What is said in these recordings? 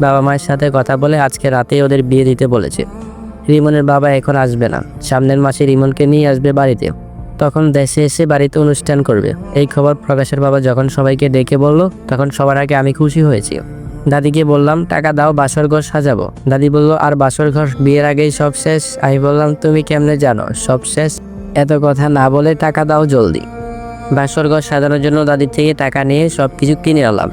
বাবা মায়ের সাথে কথা বলে আজকে রাতেই ওদের বিয়ে দিতে বলেছে। রিমনের বাবা এখন আসবে না। সামনের মাসে রিমনকে নিয়ে আসবে বাড়িতে। তখন দেশে এসে বাড়িতে অনুষ্ঠান করবে। এই খবর প্রকাশের বাবা যখন সবাইকে ডেকে বলল, তখন সবার আগে আমি খুশি হয়েছি। দাদিকে বললাম, টাকা দাও, বাসর ঘর সাজাবো। দাদি বলল, আর বাসর ঘর বিয়ের আগেই সব শেষ? আমি বললাম, তুমি কেমনে জানো, সব শেষ। এত কথা না বলে টাকা দাও জলদি। বাসর ঘর সাজানোর জন্য দাদির থেকে টাকা নিয়ে সব কিছু কিনে আনলাম।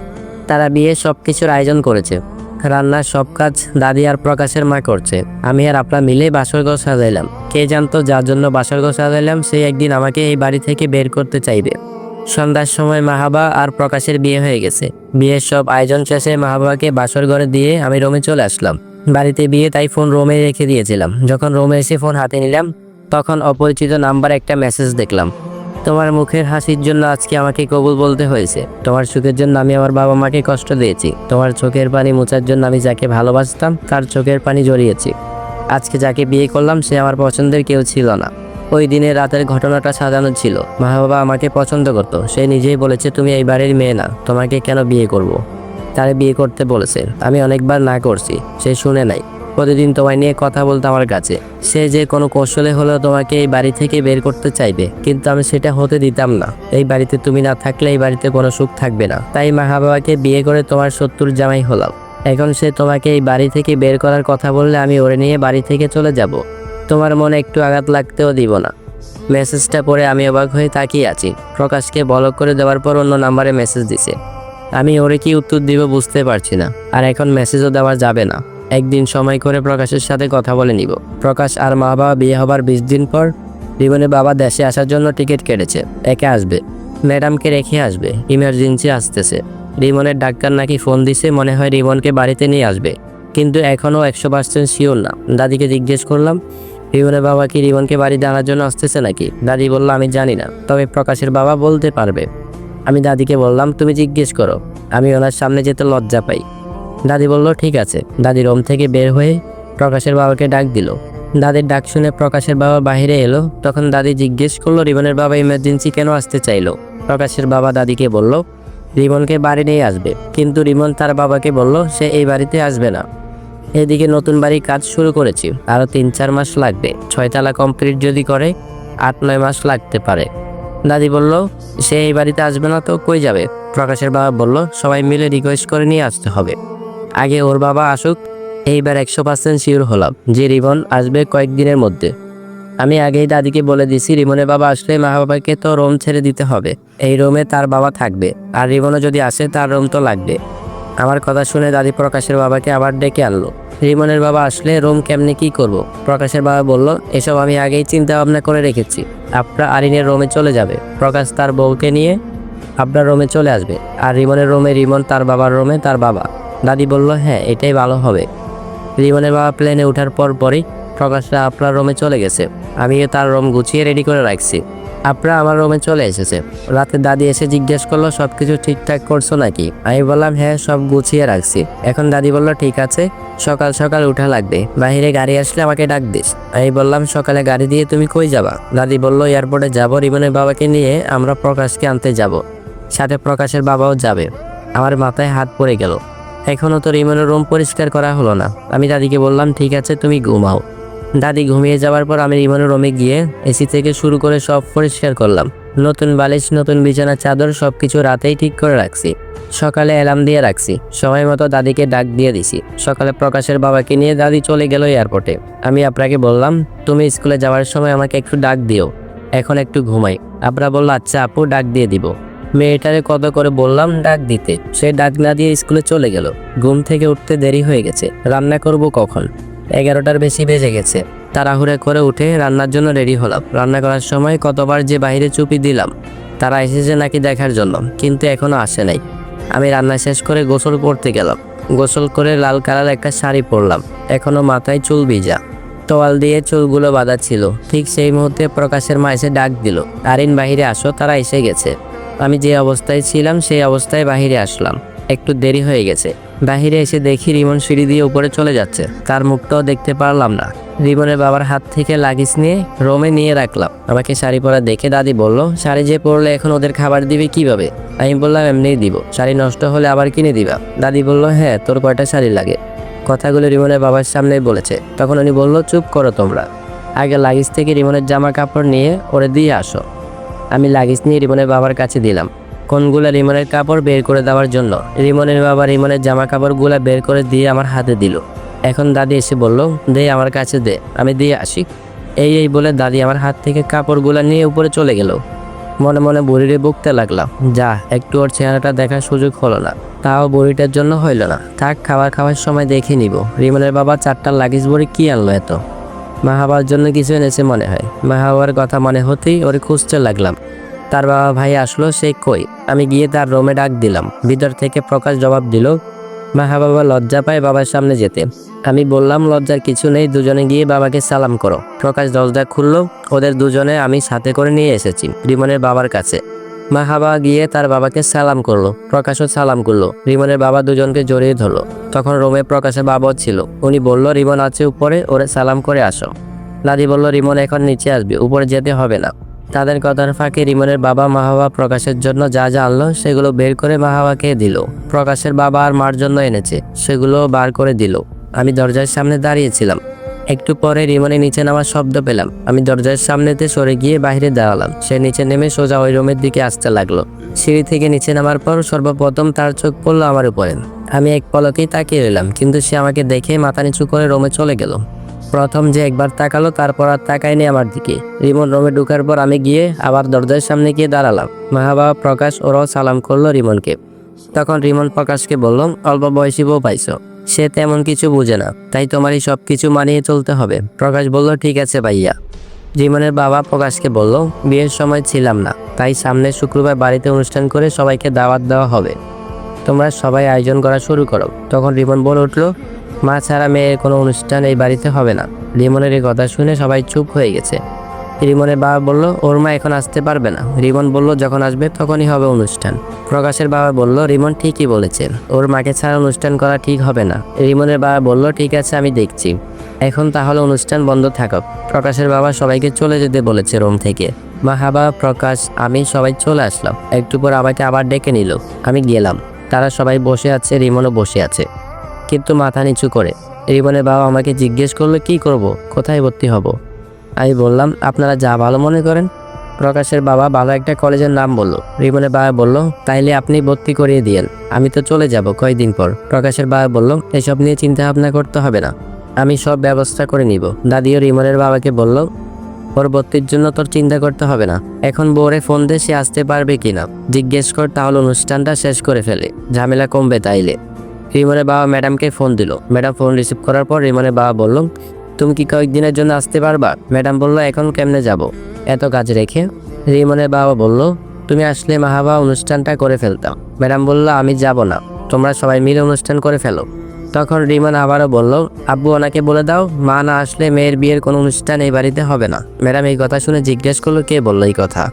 তারা বিয়ে সব কিছুর আয়োজন করেছে। রান্নার সব কাজ দাদি আর প্রকাশের মা করছে। আমি আর আপনার মিলে বাসর ঘর সাজাইলাম। কে জানতো যার জন্য বাসর ঘর সাজাইলাম, সে একদিন আমাকে এই বাড়ি থেকে বের করতে চাইবে। সন্ধ্যার সময় মাহাবা আর প্রকাশের বিয়ে হয়ে গেছে। বিয়ের সব আয়োজন শেষে মাহাবাকে বাসর ঘরে দিয়ে আমি রোমে চলে আসলাম। বাড়িতে বিয়ে তাই ফোন রোমে রেখে দিয়েছিলাম। যখন রোমে এসে ফোন হাতে নিলাম, তখন অপরিচিত নাম্বার একটা মেসেজ দেখলাম। তোমার মুখের হাসির জন্য আজকে আমাকে কবুল বলতে হয়েছে। তোমার সুখের জন্য আমি আমার বাবা মাকে কষ্ট দিয়েছি। তোমার চোখের পানি মোছার জন্য আমি যাকে ভালোবাসতাম, তার চোখের পানি জড়িয়েছি। আজকে যাকে বিয়ে করলাম, সে আমার পছন্দের কেউ ছিল না। ওই দিনে রাতের ঘটনাটা সাজানো ছিল। মা বাবা আমাকে পছন্দ করতো। সে নিজেই বলেছে, তুমি এই বাড়ির মেয়ে না, তোমাকে কেন বিয়ে করব। তারে বিয়ে করতে বলেছে। আমি অনেকবার না করছি, সে শুনে নাই। প্রতিদিন তোমায় নিয়ে কথা বলতো আমার কাছে। সে যে কোনো কৌশলে হলেও তোমাকে এই বাড়ি থেকে বের করতে চাইবে, কিন্তু আমি সেটা হতে দিতাম না। এই বাড়িতে তুমি না থাকলে এই বাড়িতে কোনো সুখ থাকবে না। তাই মা বাবাকে বিয়ে করে তোমার শত্রুর জামাই হলাম। এখন সে তোমাকে এই বাড়ি থেকে বের করার কথা বললে আমি ওরে নিয়ে বাড়ি থেকে চলে যাব। তোমার মনে একটু আঘাত লাগতেও দিব না। মেসেজটা পড়ে আমি অবাক হয়ে তাকিয়ে আছি। প্রকাশকে বলক করে দেওয়ার পর অন্য নাম্বারে মেসেজ দিছে। আমি ওরে কি উত্তর দিব বুঝতে পারছি না। আর এখন মেসেজও দেওয়া যাবে না। একদিন সময় করে প্রকাশের সাথে কথা বলে নিব। প্রকাশ আর মা বাবা বিয়ে হবার বিশ দিন পর রিমনের বাবা দেশে আসার জন্য টিকিট কেটেছে। একে আসবে। ম্যাডামকে রেখে আসবে। ইমার্জেন্সি আসতেছে। রিমনের ডাক্তার নাকি ফোন দিছে, মনে হয় রিমনকে বাড়িতে নিয়ে আসবে। কিন্তু এখনও একশো পার্সেন্ট শিওর না। দাদিকে জিজ্ঞেস করলাম রিমনের বাবা কি রিমনকে বাড়িতে আনার জন্য আসতেছে নাকি? দাদি বলল, আমি জানি না। তবে প্রকাশের বাবা বলতে পারবে। আমি দাদিকে বললাম, তুমি জিজ্ঞেস করো। আমি ওনার সামনে যেতে লজ্জা পাই। দাদি বলল, ঠিক আছে। দাদি রোম থেকে বের হয়ে প্রকাশের বাবাকে ডাক দিল। দাদির ডাক শুনে প্রকাশের বাবা বাইরে এলো। তখন দাদি জিজ্ঞেস করল, রিমনের বাবা ইমার্জেন্সি কেন আসতে চাইলো? প্রকাশের বাবা দাদিকে বলল, রিমনকে বাড়ি নিয়ে আসবে। কিন্তু রিমন তার বাবাকে বলল, সে এই বাড়িতে আসবে না। এদিকে নতুন বাড়ির কাজ শুরু করেছি। আরও তিন চার মাস লাগবে। ছয়তলা কমপ্লিট যদি করে, আট নয় মাস লাগতে পারে। দাদি বলল, সে এই বাড়িতে আসবে না তো কই যাবে? প্রকাশের বাবা বলল, সবাই মিলে রিকোয়েস্ট করে নিয়ে আসতে হবে। আগে ওর বাবা আসুক, এইবার একশো পার্সেন্ট শিওর হলাম যে রিমন আসবে কয়েকদিনের মধ্যে। আমি আগেই দাদিকে বলে দিছি, রিমনের বাবা আসলে মা বাবাকে তো রোম ছেড়ে দিতে হবে। এই রোমে তার বাবা থাকবে, আর রিমনও যদি আসে, তার রোম তো লাগবে। আমার কথা শুনে দাদি প্রকাশের বাবাকে আবার ডেকে আনলো। রিমনের বাবা আসলে রোম কেমনে কি করব। প্রকাশের বাবা বলল, এসব আমি আগেই চিন্তা ভাবনা করে রেখেছি। আপনার আরিনের রোমে চলে যাবে। প্রকাশ তার বউকে নিয়ে আপনার রোমে চলে আসবে, আর রিমনের রোমে রিমন তার বাবার রোমে তার বাবা। দাদি বলল হ্যাঁ এটাই ভালো হবে। রিমনের বাবা প্লেনে ওঠার পর পরই প্রকাশরা আপনার রুমে চলে গেছে। আমিও তার রুম গুছিয়ে রেডি করে রাখছি। আপনারা আমার রুমে চলে এসেছে। রাতে দাদি এসে জিজ্ঞেস করল সব কিছু ঠিকঠাক করছ নাকি? আমি বললাম হ্যাঁ সব গুছিয়ে রাখছি। এখন দাদি বলল, ঠিক আছে, সকাল সকাল উঠা লাগবে। বাইরে গাড়ি আসলে আমাকে ডাক দিস। আমি বললাম, সকালে গাড়ি দিয়ে তুমি কই যাবা? দাদি বলল এয়ারপোর্টে যাব, রিমনের বাবাকে নিয়ে আমরা প্রকাশকে আনতে যাব। সাথে প্রকাশের বাবাও যাবে। আমার মাথায় হাত পড়ে গেল। এখনও তো রিমনের রুম পরিষ্কার করা হলো না। আমি দাদিকে বললাম, ঠিক আছে, তুমি ঘুমাও। দাদি ঘুমিয়ে যাওয়ার পর আমি রিমনের রুমে গিয়ে এসি থেকে শুরু করে সব পরিষ্কার করলাম। নতুন বালিশ, নতুন বিছানা, চাদর সব কিছু রাতেই ঠিক করে রাখছি। সকালে অ্যালার্ম দিয়ে রাখছি। সময় মতো দাদিকে ডাক দিয়ে দিছি। সকালে প্রকাশের বাবাকে নিয়ে দাদি চলে গেল এয়ারপোর্টে। আমি আপনাকে বললাম, তুমি স্কুলে যাওয়ার সময় আমাকে একটু ডাক দিও। এখন একটু ঘুমাই। আপনারা বলল আচ্ছা আপু, ডাক দিয়ে দিব। মেয়েটারে কত করে বললাম, ডাক দিতে। সে ডাক না দিয়ে স্কুলে চলে গেল। ঘুম থেকে উঠতে দেরি হয়ে গেছে। রান্না করব কখন? এগারোটার বেশি বেজে গেছে। তাড়াহুড়া করে উঠে রান্নার জন্য রেডি হলাম। রান্না করার সময় কতবার যে বাইরে চুপি দিলাম। তারা এসেছে নাকি দেখার জন্য, কিন্তু এখনও আসে নাই। আমি রান্না শেষ করে গোসল করতে গেলাম। গোসল করে লাল কালার একটা শাড়ি পরলাম। এখনও মাথায় চুল ভিজা। তোয়াল দিয়ে চুলগুলো বাঁধা ছিল। ঠিক সেই মুহূর্তে প্রকাশের মা এসে ডাক দিল, আরিন বাহিরে আসো, তারা এসে গেছে। আমি যে অবস্থায় ছিলাম, সেই অবস্থায় বাহিরে আসলাম। একটু দেরি হয়ে গেছে। বাহিরে এসে দেখি রিমন সিঁড়ি দিয়ে উপরে চলে যাচ্ছে। তার মুখটাও দেখতে পারলাম না। রিমনের বাবার হাত থেকে লাগিস নিয়ে রোমে নিয়ে রাখলাম। আমাকে শাড়ি পরা দেখে দাদি বলল, শাড়ি যে পরলে এখন ওদের খাবার দিবে কীভাবে? আমি বললাম, এমনিই দিব। শাড়ি নষ্ট হলে আবার কিনে দিবা। দাদি বলল হ্যাঁ তোর কয়টা শাড়ি লাগে? কথাগুলো রিমনের বাবার সামনেই বলেছে। তখন উনি বলল, চুপ করো তোমরা। আগে লাগিস থেকে রিমনের জামা কাপড় নিয়ে ওরে দিয়ে আসো। আমি লাগেজ নিয়ে রিমনের বাবার কাছে দিলাম। কোনগুলো রিমনের কাপড় বের করে দেওয়ার জন্য? রিমনের বাবা রিমনের জামা কাপড়গুলো বের করে দিয়ে আমার হাতে দিল। এখন দাদি এসে বলল, দে আমার কাছে দে, আমি দিয়ে আসি। এই এই বলে দাদি আমার হাত থেকে কাপড়গুলো নিয়ে উপরে চলে গেল। মনে মনে বুড়িরে বকতে লাগলাম যা, একটু ওর চেহারাটা দেখার সুযোগ হলো না। তাও বুড়িটার জন্য হইল না। থাক, খাবার খাওয়ার সময় দেখে নিব। রিমনের বাবা চারটা লাগেজ বড়ি কী আনলো এত? মা হওয়ার জন্য কিছু এনেছে মনে হয়। মা হওয়ার কথা মনে হতেই ওরে খুঁজতে লাগলাম। তার বাবা ভাই আসলো, সে কই? আমি গিয়ে তার রোমে ডাক দিলাম। ভিতর থেকে প্রকাশ জবাব দিল মাহা বাবা লজ্জা পায় বাবার সামনে যেতে। আমি বললাম, লজ্জার কিছু নেই, দুজনে গিয়ে বাবাকে সালাম করো। প্রকাশ দরজা খুললো, ওদের দুজনে আমি সাথে করে নিয়ে এসেছি, রিমনের বাবার কাছে। মাহাবা গিয়ে তার বাবাকে সালাম করল, প্রকাশও সালাম করল। রিমনের বাবা দুজনকে জড়িয়ে ধরলো। তখন রোমে প্রকাশের বাবাও ছিল। উনি বলল, রিমন আছে উপরে, ওরে সালাম করে আসো। লাদি বলল, রিমন, এখন নিচে আসবে, উপরে যেতে হবে না। তাদের কথার ফাঁকে রিমনের বাবা মাহাবা প্রকাশের জন্য যা যা আনলো, সেগুলো বের করে মাহাবাকে দিল। প্রকাশের বাবা আর মার জন্য এনেছে, সেগুলো বার করে দিল। আমি দরজার সামনে দাঁড়িয়েছিলাম। একটু পরে রিমনের নিচে নামার শব্দ পেলাম। আমি দরজার সামনেতে সরে গিয়ে বাইরে দাঁড়ালাম। সে নিচে নেমে সোজা ওই রুমের দিকে আসতে লাগল। সিঁড়ি থেকে নিচে নামার পর সর্বপ্রথম তার চোখ পড়ল আমার উপরে। আমি এক পলকেই তাকিয়ে রইলাম, কিন্তু সে আমাকে দেখে মাথা নিচু করে রোমে চলে গেল। প্রথম যে একবার তাকালো, তারপর আর তাকায়নি আমার দিকে। রিমন রোমে ঢুকার পর আমি গিয়ে আবার দরজার সামনে গিয়ে দাঁড়ালাম। মাহাবাবা প্রকাশ ওরাও সালাম করল রিমনকে। তখন রিমন প্রকাশকে বললাম অল্প বয়সী বউ পাইছো। সে তেমন কিছু বুঝে না। তাই তোমারই সব কিছু মানিয়ে চলতে হবে। প্রকাশ বলল, ঠিক আছে ভাইয়া। জীবনের বাবা প্রকাশকে বলল, বিয়ের সময় ছিলাম না, তাই সামনে শুক্রবার বাড়িতে অনুষ্ঠান করে সবাইকে দাওয়াত দেওয়া হবে। তোমরা সবাই আয়োজন করা শুরু করো। তখন রিমন বলে উঠল, মা ছাড়া মেয়ের কোনো অনুষ্ঠান এই বাড়িতে হবে না। রিমনের এই কথা শুনে সবাই চুপ হয়ে গেছে। রিমনের বাবা বলল ওর মা এখন আসতে পারবে না। রিমন বলল, যখন আসবে তখনই হবে অনুষ্ঠান। প্রকাশের বাবা বলল, রিমন ঠিকই বলেছে ওর মাকে ছাড়া অনুষ্ঠান করা ঠিক হবে না। রিমনের বাবা বলল, ঠিক আছে, আমি দেখছি। এখন তাহলে অনুষ্ঠান বন্ধ থাকুক। প্রকাশের বাবা সবাইকে চলে যেতে বলেছে রুম থেকে। মাহাবা প্রকাশ, আমি সবাই চলে আসলাম। একটু পর আমাকে আবার ডেকে নিল। আমি গেলাম। তারা সবাই বসে আছে, রিমনও বসে আছে। কিন্তু মাথা নিচু করে। রিমনের বাবা আমাকে জিজ্ঞেস করল, কি করব? কোথায় ভর্তি হব? আমি বললাম, আপনারা যা ভালো মনে করেন। প্রকাশের বাবা ভালো একটা কলেজের নাম বলল। রিমনের বাবা বলল, তাইলে আপনি ভর্তি করিয়ে দিয়েন। আমি তো চলে যাব কয়েকদিন পর। প্রকাশের বাবা বলল, এসব নিয়ে চিন্তা ভাবনা করতে হবে না। আমি সব ব্যবস্থা করে নিব। দাদিও রিমনের বাবাকে বলল, ওর ভর্তির জন্য তোর চিন্তা করতে হবে না। এখন বোরে ফোন দিয়ে সে আসতে পারবে কিনা। জিজ্ঞেস কর, তাহলে অনুষ্ঠানটা শেষ করে ফেলে। ঝামেলা কমবে তাইলে। রিমনের বাবা ম্যাডামকে ফোন দিল। ম্যাডাম ফোন রিসিভ করার পর রিমনের বাবা বলল তুমি কি কয়েকদিনের জন্য আসতে পারবা? ম্যাডাম বলল, এখন কেমনে যাব? এত কাজ রেখে রিমনের বাবা বলল, তুমি আসলে মাহাবা অনুষ্ঠানটা করে ফেলতাম। ম্যাডাম বলল, আমি যাব না। তোমরা সবাই মিলে অনুষ্ঠান করে ফেলো। তখন রিমন আবারও বলল, আব্বু, ওনাকে বলে দাও, মা না আসলে মেয়ের বিয়ের কোনো অনুষ্ঠান এই বাড়িতে হবে না। ম্যাডাম এই কথা শুনে জিজ্ঞেস করল, কে বলল এই কথা?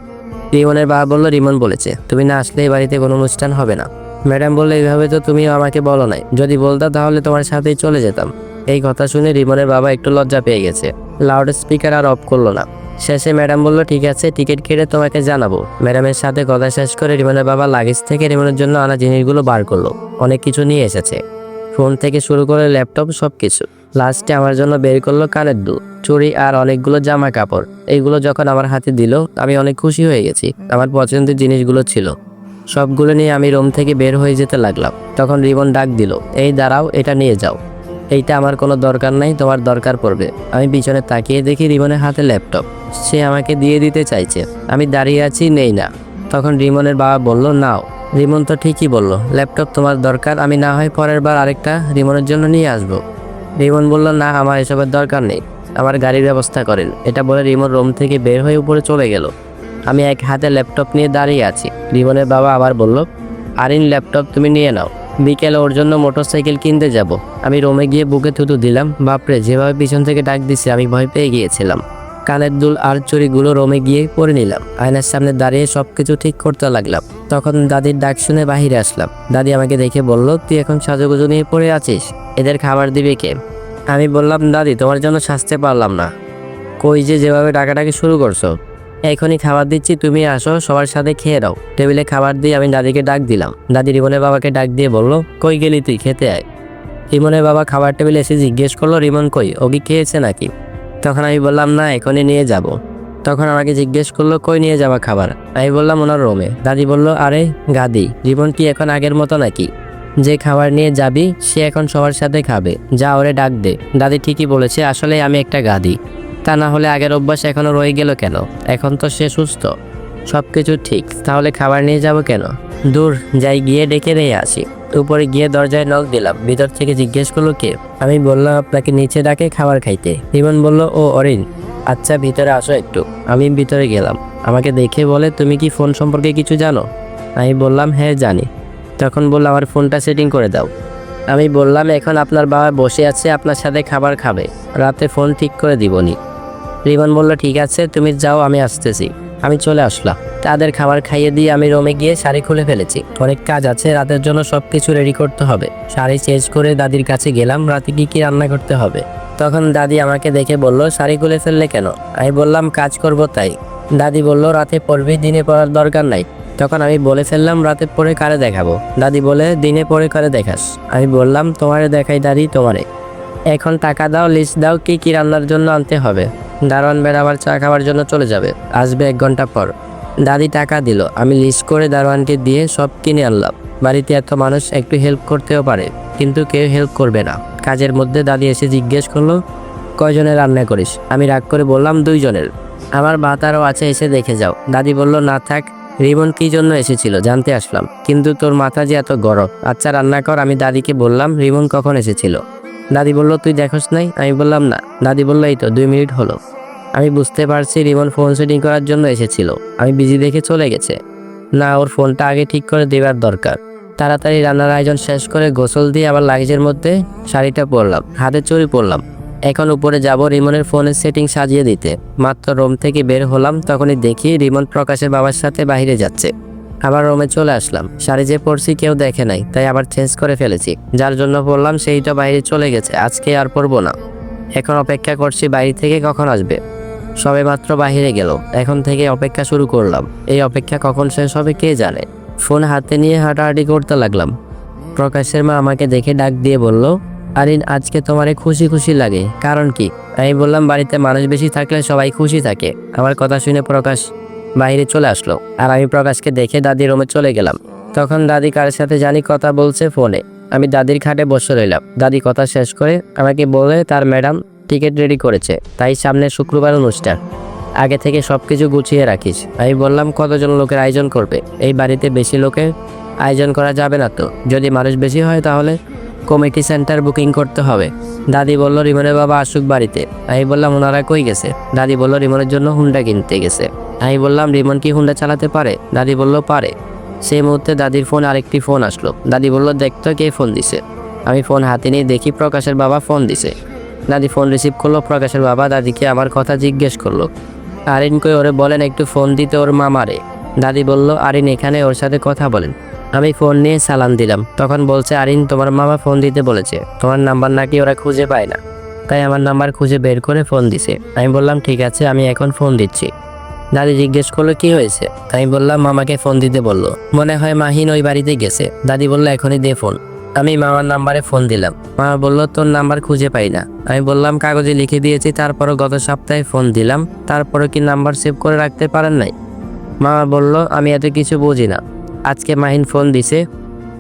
রিমনের বাবা বলল, রিমন বলেছে, তুমি না আসলে এই বাড়িতে কোনো অনুষ্ঠান হবে না। ম্যাডাম বলল, এইভাবে তো তুমিও আমাকে বলো নাই। যদি বলতা তাহলে তোমার সাথেই চলে যেতাম। এই কথা শুনে রিমনের বাবা একটু লজ্জা পেয়ে গেছে। লাউড স্পিকার আর অফ করল না। শেষে ম্যাডাম বলল, ঠিক আছে টিকিট কেটে তোমাকে জানাব। ম্যাডামের সাথে কথা শেষ করে রিমনের বাবা লাগেজ থেকে রিমনের জন্য আনা জিনিসগুলো বার করল। অনেক কিছু নিয়ে এসেছে। ফোন থেকে শুরু করে ল্যাপটপ সব কিছু লাস্টে আমার জন্য বের করল কানের দুল, চুড়ি আর অনেকগুলো জামা কাপড়। এইগুলো যখন আমার হাতে দিল, আমি অনেক খুশি হয়ে গেছি। আমার পছন্দের জিনিসগুলো ছিল। সবগুলো নিয়ে আমি রুম থেকে বের হয়ে যেতে লাগলাম। তখন রিবন ডাক দিল, এই দাঁড়াও, এটা নিয়ে যাও। এইটা আমার কোনো দরকার নাই, তোমার দরকার পড়বে। আমি পিছনে তাকিয়ে দেখি রিমনের হাতে ল্যাপটপ। সে আমাকে দিয়ে দিতে চাইছে। আমি দাঁড়িয়ে আছি, নেই না। তখন রিমনের বাবা বলল, নাও। রিমন তো ঠিকই বলল, ল্যাপটপ তোমার দরকার, আমি না হয় পরের বার আরেকটা রিমনের জন্য নিয়ে আসব। রিমন বলল, না, আমার এসবের দরকার নেই। আমার গাড়ির ব্যবস্থা করেন। এটা বলে রিমন রুম থেকে বের হয়ে উপরে চলে গেল। আমি এক হাতে ল্যাপটপ নিয়ে দাঁড়িয়ে আছি। রিমনের বাবা আবার বলল, আরিন, ল্যাপটপ তুমি নিয়ে নাও। বিকেলে ওর জন্য মোটরসাইকেল কিনতে যাব। আমি রোমে গিয়ে বুকে থুতু দিলাম, বাপরে, যেভাবে পিছন থেকে ডাক দিছে, আমি ভয় পেয়ে গিয়েছিলাম। কানের দুল আর চুরিগুলো রোমে গিয়ে পরে নিলাম। আয়নার সামনে দাঁড়িয়ে সব কিছু ঠিক করতে লাগলাম। তখন দাদির ডাক শুনে বাহিরে আসলাম। দাদি আমাকে দেখে বলল, তুই এখন সাজুগুজু নিয়ে পড়ে আছিস? এদের খাবার দিবে কে? আমি বললাম, দাদি, তোমার জন্য সাজতে পারলাম না। কই যে যেভাবে ডাকাটাকি শুরু করছ? এখনই খাবার দিচ্ছি, তুমি আসো, সবার সাথে খেয়ে দাও টেবিলে খাবার দিয়ে আমি দাদিকে ডাক দিলাম। দাদি রিমনের বাবাকে ডাক দিয়ে বলল, কই গেলি তুই, খেতে আয়। রিমনের বাবা খাবার টেবিলে এসে জিজ্ঞেস করল, রিমন কই, ও কি খেয়েছে নাকি? তখন আমি বললাম, না, এখনই নিয়ে যাব। তখন আমাকে জিজ্ঞেস করল, কই নিয়ে যাবা খাবার? আমি বললাম, ওনার রোমে। দাদি বলল, আরে, গাদি, রিমন কি এখন আগের মতো নাকি? যে খাবার নিয়ে যাবি, সে এখন সবার সাথে খাবে। যা ওরে ডাক দে। দাদি ঠিকই বলেছে, আসলে আমি একটা গাদি। তা না হলে আগের অভ্যাস এখনও রয়ে গেল কেন? এখন তো সে সুস্থ। সব কিছু ঠিক, তাহলে খাবার নিয়ে যাব কেন? দূর, যাই গিয়ে ডেকে নিয়ে আসি। উপরে গিয়ে দরজায় নখ দিলাম। ভিতর থেকে জিজ্ঞেস করল কে? আমি বললাম, আপনাকে নিচে ডাকে খাবার খাইতে। রিমন বলল, ও, অরিন। আচ্ছা ভিতরে আসো একটু। আমি ভিতরে গেলাম। আমাকে দেখে বলে, তুমি কি ফোন সম্পর্কে কিছু জানো? আমি বললাম হ্যাঁ জানি। তখন বলল, আমার ফোনটা সেটিং করে দাও। আমি বললাম, এখন আপনার বাবা বসে আছে, আপনার সাথে খাবার খাবে। রাতে ফোন ঠিক করে দিবনি। রিমন বলল, ঠিক আছে, তুমি যাও, আমি আসতেছি। আমি চলে আসলাম। তাদের খাবার খাইয়ে দিয়ে আমি রোমে গিয়ে শাড়ি খুলে ফেলেছি। অনেক কাজ আছে, রাতের জন্য সব কিছু রেডি করতে হবে। শাড়ি চেঞ্জ করে দাদির কাছে গেলাম, রাতে কি কি রান্না করতে হবে। তখন দাদি আমাকে দেখে বলল, শাড়ি খুলে ফেললে কেন? আমি বললাম, কাজ করব তাই। দাদি বলল, রাতে পড়বি, দিনে পড়ার দরকার নাই। তখন আমি বলে ফেললাম, রাতে পরে কারে দেখাবো? দাদি বলে, দিনে পরে কারে দেখাস? আমি বললাম, তোমারে দেখাই দাদি, তোমারে। এখন টাকা দাও, লিস্ট দাও, কি কি রান্নার জন্য আনতে হবে? দারোয়ান বের আবার চা খাওয়ার জন্য চলে যাবে। আসবে এক ঘণ্টা পর। দাদি টাকা দিল। আমি লিস্ট করে দারোয়ানকে দিয়ে সব কিনে আনলাম। বাড়িতে এত মানুষ, একটু হেল্প করতেও পারে, কিন্তু কেউ হেল্প করবে না। কাজের মধ্যে দাদি এসে জিজ্ঞেস করল কয়জনের রান্না করিস? আমি রাগ করে বললাম, দুইজনের। আমার ভাতারও আছে, এসে দেখে যাও। দাদি বলল, না থাক, রিমন কি জন্য এসেছিল জানতে আসলাম। কিন্তু তোর মাথা যে এত গরম। আচ্ছা রান্না কর। আমি দাদিকে বললাম, রিমন কখন এসেছিল? দাদি বলল, তুই দেখোস নাই? আমি বললাম, না। দাদি বলল, এই তো, দুই মিনিট হলো। আমি বুঝতে পারছি রিমন ফোন সেটিং করার জন্য এসেছিল। আমি বিজি দেখে চলে গেছে। না, ওর ফোনটা আগে ঠিক করে দেওয়ার দরকার। তাড়াতাড়ি রান্নার আয়োজন শেষ করে গোসল দিয়ে আবার লাগেজের মধ্যে শাড়িটা পরলাম, হাতে চুরি পরলাম। এখন উপরে যাব রিমনের ফোনের সেটিং সাজিয়ে দিতে। মাত্র রুম থেকে বের হলাম, তখনই দেখি রিমন প্রকাশের বাবার সাথে বাইরে যাচ্ছে। আবার রুমে চলে আসলাম। শাড়ি যে পরছি কেউ দেখে নাই, তাই আবার চেঞ্জ করে ফেলেছি। যার জন্য বললাম সেইটা বাইরে চলে গেছে, আজকে আর পরবো না। এখন অপেক্ষা করছি বাইরে থেকে কখন আসবে। সবে মাত্র বাহিরে গেল, এখন থেকে অপেক্ষা শুরু করলাম। এই অপেক্ষা কখন শেষ হবে কে জানে। ফোন হাতে নিয়ে হাঁটাহাঁটি করতে লাগলাম। প্রকাশের মা আমাকে দেখে ডাক দিয়ে বলল, আরিন, আজকে তোমারে খুশি খুশি লাগে। কারণ কি? আমি বললাম, বাড়িতে মানুষ বেশি থাকলে সবাই খুশি থাকে। আমার কথা শুনে প্রকাশ বাইরে চলে আসলো। আর আমি প্রকাশকে দেখে দাদির রুমে চলে গেলাম। তখন দাদি কার সাথে জানি কথা বলছে ফোনে। আমি দাদির খাটে বসে রইলাম। দাদি কথা শেষ করে আমাকে বলে তার ম্যাডাম টিকিট রেডি করেছে। তাই সামনে শুক্রবার অনুষ্ঠান। আগে থেকে সব কিছু গুছিয়ে রাখিস। আমি বললাম, কতজন লোকের আয়োজন করবে? এই বাড়িতে বেশি লোকের আয়োজন করা যাবে না তো। যদি মানুষ বেশি হয় তাহলে কমিটি সেন্টার বুকিং করতে হবে। দাদি বলল, রিমনের বাবা আসুক বাড়িতে। আমি বললাম, ওনারা কই গেছে? দাদি বলল, রিমনের জন্য হুন্ডা কিনতে গেছে। আমি বললাম, রিমন কি হুন্ডা চালাতে পারে? দাদি বলল, পারে। সেই মুহূর্তে দাদির ফোন আরেকটি ফোন আসলো। দাদি বলল দেখতো কে ফোন দিছে। আমি ফোন হাতে নিয়ে দেখি প্রকাশের বাবা ফোন দিছে। দাদি ফোন রিসিভ করল, প্রকাশের বাবা দাদিকে আমার কথা জিজ্ঞেস করল। আরিন কই, ওরে বলেন, একটু ফোন দিতে ওর মামারে দাদি বলল, আরিন এখানে, ওর সাথে কথা বলেন। আমি ফোন নিয়ে সালাম দিলাম। তখন বলছে, আরিন, তোমার মামা ফোন দিতে বলেছে। তোমার নাম্বার নাকি ওরা খুঁজে পায় না। তাই আমার নাম্বার খুঁজে বের করে ফোন দিছে। আমি বললাম, ঠিক আছে, আমি এখন ফোন দিচ্ছি। দাদি জিজ্ঞেস করল, কি হয়েছে? আমি বললাম, মামাকে ফোন দিতে বলল। মনে হয় মাহিন ওই বাড়িতে গেছে। দাদি বলল, এখনই দে ফোন। আমি মামার নাম্বারে ফোন দিলাম। মামা বলল, তোর নাম্বার খুঁজে পাই না। আমি বললাম, কাগজে লিখে দিয়েছি, তারপরও গত সপ্তাহে ফোন দিলাম। তারপরে কি নাম্বার সেভ করে রাখতে পারেন নাই? মামা বলল, আমি এত কিছু বুঝি না। আজকে মাহিন ফোন দিছে।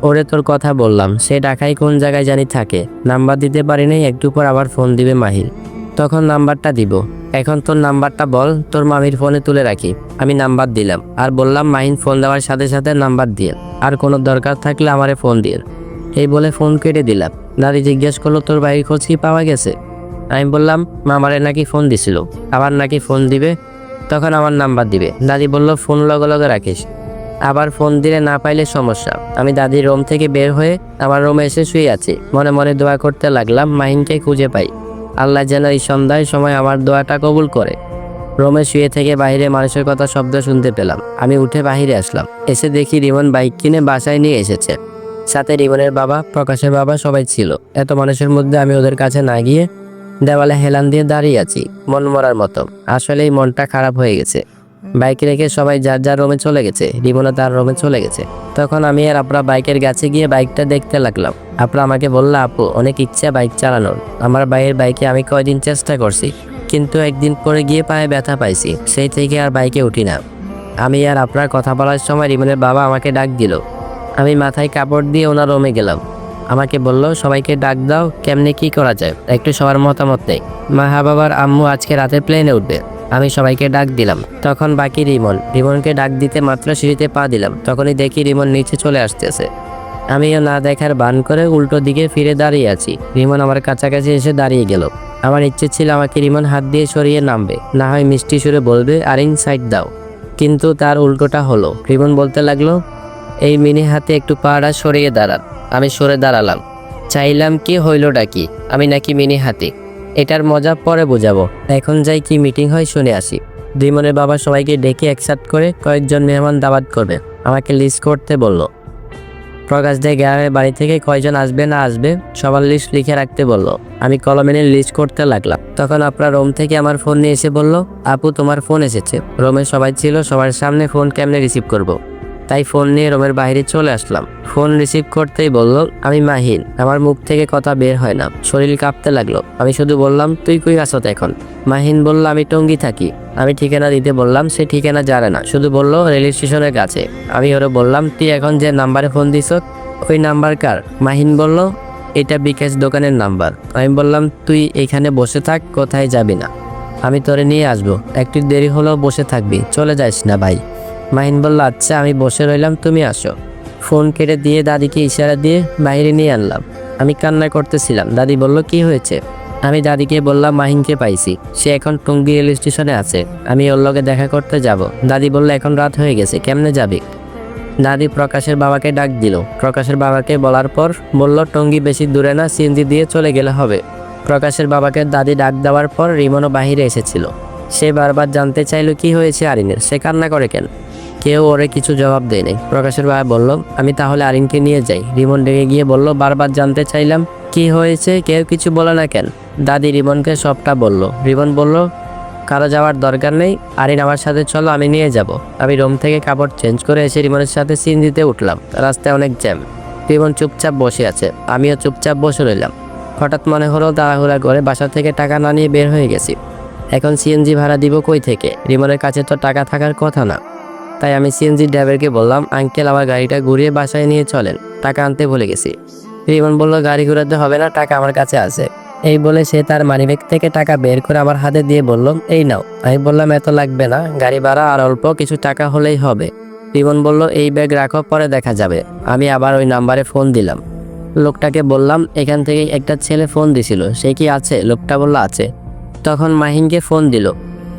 ওরে তোর কথা বললাম। সে ঢাকায় কোন জায়গায় জানি থাকে। নাম্বার দিতে পারি নাই, একটু পর আবার ফোন দিবে মাহির তখন নাম্বারটা দিব। এখন তোর নাম্বারটা বল, তোর মামির ফোনে তুলে রাখি। আমি নাম্বার দিলাম। আর বললাম, মাহিন ফোন দেওয়ার সাথে সাথে নাম্বার দিয়ে। আর কোনো দরকার থাকলে আমারে ফোন দিয়ে। এই বলে ফোন কেটে দিলাম। দাদি জিজ্ঞেস করল, তোর বাড়ির খোঁজ কি পাওয়া গেছে? আমি বললাম, মামারে নাকি ফোন দিছিল। আবার নাকি ফোন দিবে? তখন আমার নাম্বার দিবে। দাদি বলল, ফোন লগে লগে রাখিস। আবার ফোন দিলে না পাইলে সমস্যা। আমি দাদির রুম থেকে বের হয়ে আমার রুমে এসে শুয়ে আছি। মনে মনে দোয়া করতে লাগলাম, মাহিনকে খুঁজে পাই। আল্লাহ যেন এই সন্ধ্যায় সময় আমার দোয়াটা কবুল করে। রোমে শুয়ে থেকে বাইরে মানুষের কথা শব্দ শুনতে পেলাম। আমি উঠে বাহিরে আসলাম। এসে দেখি রিমন বাইক কিনে বাসায় নিয়ে এসেছে। সাথে রিমনের বাবা, প্রকাশের বাবা সবাই ছিল। এত মানুষের মধ্যে আমি ওদের কাছে না গিয়ে দেওয়ালে হেলান দিয়ে দাঁড়িয়ে আছি মন মরার মতো। আসলেই মনটা খারাপ হয়ে গেছে। বাইক রেখে সবাই যার যার রুমে চলে গেছে রিমনও তার রুমে চলে গেছে। তখন আমি আর আপনার বাইকের কাছে গিয়ে বাইকটা দেখতে লাগলাম। আপরা আমাকে বলল, আপু, অনেক ইচ্ছা বাইক চালানোর। আমার বাইয়ের বাইকে আমি কয়দিন চেষ্টা করছি, কিন্তু একদিন পরে গিয়ে পায়ে ব্যথা পাইছি, সেই থেকে আর বাইকে উঠি না। আমি আর আপনার কথা বলার সময় রিমনের বাবা আমাকে ডাক দিল। আমি মাথায় কাপড় দিয়ে ওনার রুমে গেলাম। আমাকে বলল, সবাইকে ডাক দাও, কেমনে কি করা যায়? একটু সবার মতামত নেই। মাহা বাবার আম্মু আজকে রাতে প্লেনে উঠবে। আমি সবাইকে ডাক দিলাম। তখন বাকি রিমন, রিমনকে ডাক দিতে মাত্র সিঁড়িতে পা দিলাম। তখনই দেখি রিমন নিচে চলে আসতেছে। আমিও না দেখার বান করে উল্টো দিকে ফিরে দাঁড়িয়ে আছি। রিমন আমার কাছাকাছি এসে দাঁড়িয়ে গেল। আমার ইচ্ছে ছিল আমাকে রিমন হাত দিয়ে সরিয়ে নামবে। না হয় মিষ্টি সুরে বলবে আর ইন সাইড দাও। কিন্তু তার উল্টোটা হলো। রিমন বলতে লাগল, এই মিনি হাতে একটু পাড়া সরিয়ে দাঁড়ান। আমি সরে দাঁড়ালাম। চাইলাম কি হইলটা ডাকি আমি নাকি মিনি হাতি। এটার মজা পরে বোঝাবো। এখন যাই কি মিটিং হয় শুনে আসি। রিমনের বাবা সবাইকে ডেকে একসাথ করে কয়েকজন মেহমান দাওয়াত করবে। আমাকে লিস্ট করতে বলল। প্রকাশ দে গ্রামের বাড়ি থেকে কয়জন আসবে না আসবে, সবার লিস্ট লিখে রাখতে বলল। আমি কলমেনে লিস্ট করতে লাগলাম। তখন আপনার রোম থেকে আমার ফোন নিয়ে এসে বলল, আপু, তোমার ফোন এসেছে। রোমে সবাই ছিল, সবার সামনে ফোন কেমনে রিসিভ করব। তাই ফোন নিয়ে রোমের বাইরে চলে আসলাম। ফোন রিসিভ করতেই বলল, আমি মাহিন। আমার মুখ থেকে কথা বের হয় না। শরীর কাঁপতে লাগল। আমি শুধু বললাম, তুই কই আসত এখন? মাহিন বলল, আমি টঙ্গি থাকি। আমি ঠিকানা দিতে বললাম, সে ঠিকানা জানে না। শুধু বলল, রেল স্টেশনের কাছে। আমি ওরা বললাম, তুই এখন যে নাম্বারে ফোন দিস ওই নাম্বার কার? মাহিন বলল, এটা বিকাশ দোকানের নাম্বার। আমি বললাম, তুই এখানে বসে থাক, কোথায় যাবি না। আমি তোরে নিয়ে আসব। একটু দেরি হলেও বসে থাকবি। চলে যাস না ভাই। মাহিন বলল আচ্ছা আমি বসে রইলাম, তুমি আসো। ফোন কেটে দিয়ে দাদিকে ইশারা দিয়ে বাইরে নিয়ে আনলাম। আমি কান্না করতেছিলাম। দাদি বলল, কি হয়েছে? আমি দাদিকে বললাম, মাহিনকে পাইছি। সে এখন টঙ্গী রেল স্টেশনে আছে। আমি ওর লগে দেখা করতে যাব। দাদি বলল, এখন রাত হয়ে গেছে, কেমনে যাবি? দাদি প্রকাশের বাবাকে ডাক দিল। প্রকাশের বাবাকে বলার পর বলল, টঙ্গি বেশি দূরে না, সিএনজি দিয়ে চলে গেলে হবে। প্রকাশের বাবাকে দাদি ডাক দেওয়ার পর রিমনও বাহিরে এসেছিল। সে বারবার জানতে চাইলো, কি হয়েছে আরিনের? সে কান্না করে কেন? কেউ ওরে কিছু জবাব দেয় নাই। প্রকাশের বাবা বলল, আমি তাহলে আরিনকে নিয়ে যাই। রিমন ডেকে গিয়ে বলল, বারবার জানতে চাইলাম কি হয়েছে, কেউ কিছু বলে না কেন? দাদি রিমনকে সবটা বলল। রিমন বলল, কারও যাওয়ার দরকার নেই, আরিন আমার সাথে, চলো আমি নিয়ে যাব। আমি রুম থেকে কাপড় চেঞ্জ করে এসে রিমনের সাথে সিএনজিতে উঠলাম। রাস্তায় অনেক জ্যাম। রিমন চুপচাপ বসে আছে। আমিও চুপচাপ বসে রইলাম। হঠাৎ মনে হলো তাড়াহুড়া করে বাসা থেকে টাকা না নিয়ে বের হয়ে গেছি। এখন সিএনজি ভাড়া দিব কই থেকে? রিমনের কাছে তো টাকা থাকার কথা না। তাই আমি সিএনজি ড্রাইভারকে বললাম, আঙ্কেল, আমার গাড়িটা ঘুরিয়ে বাসায় নিয়ে চলেন। টাকা আনতে ভুলে গেছি। রিমন বলল, গাড়ি ঘোরাতে হবে না, টাকা আমার কাছে আছে। এই বলে সে তার মানিব্যাগ থেকে টাকা বের করে আমার হাতে দিয়ে বলল, এই নাও। আমি বললাম, এত লাগবে না, গাড়ি ভাড়া আর অল্প কিছু টাকা হলেই হবে। রিমন বলল, এই ব্যাগ রাখো, পরে দেখা যাবে। আমি আবার ওই নাম্বারে ফোন দিলাম। লোকটাকে বললাম, এখান থেকে একটা ছেলে ফোন দিছিল, সে কি আছে? লোকটা বলল, আছে। তখন মাহিনকে ফোন দিল।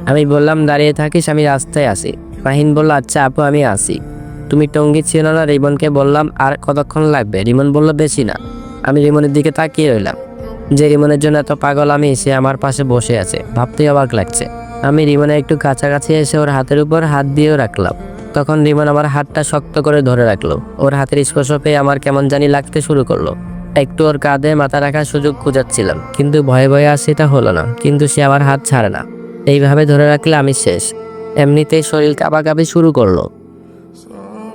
আমি বললাম, দাঁড়িয়ে থাকিস, আমি রাস্তায় আসি মাহিন বলল আচ্ছা আপু, আমি আসি তুমি টঙ্গি ছিল না? রিমনকে বললাম, আর কতক্ষণ লাগবে? রিমন বলল, বেশি না। আমি রিমনের দিকে তাকিয়ে রইলাম। যে রিমনের জন্য এত পাগল আমি, সে আমার পাশে বসে আছে। ভাবতেই অবাক লাগছে। আমি রিমনের একটু কাছাকাছি এসে ওর হাতের উপর হাত দিয়েও রাখলাম। তখন রিমন আমার হাতটা শক্ত করে ধরে রাখল। ওর হাতের স্পর্শ পেয়ে আমার কেমন জানি লাগতে শুরু করল। একটু ওর কাঁধে মাথা রাখার সুযোগ খুঁজাচ্ছিলাম। কিন্তু ভয়ে ভয়ে আর সেটা হলো না। কিন্তু সে আমার হাত ছাড়ে না। এইভাবে ধরে রাখলে আমি শেষ। এমনিতেই শরীর কাবাকাবি শুরু করল।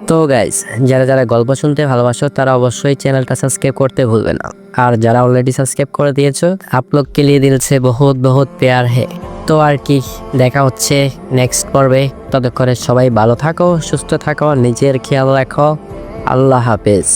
তো গাইজ যারা যারা গল্প শুনতে ভালোবাসো, তারা অবশ্যই চ্যানেলটা সাবস্ক্রাইব করতে ভুলবে না। আর যারা অলরেডি সাবস্ক্রাইব করে দিয়েছ আপ লোক দিলছে বহুত বহুত পেয়ার হে। তো আর কি, দেখা হচ্ছে নেক্সট পর্বে। ততক্ষণে সবাই ভালো থাকো, সুস্থ থাকো, নিজের খেয়াল রাখো। আল্লাহ হাফেজ।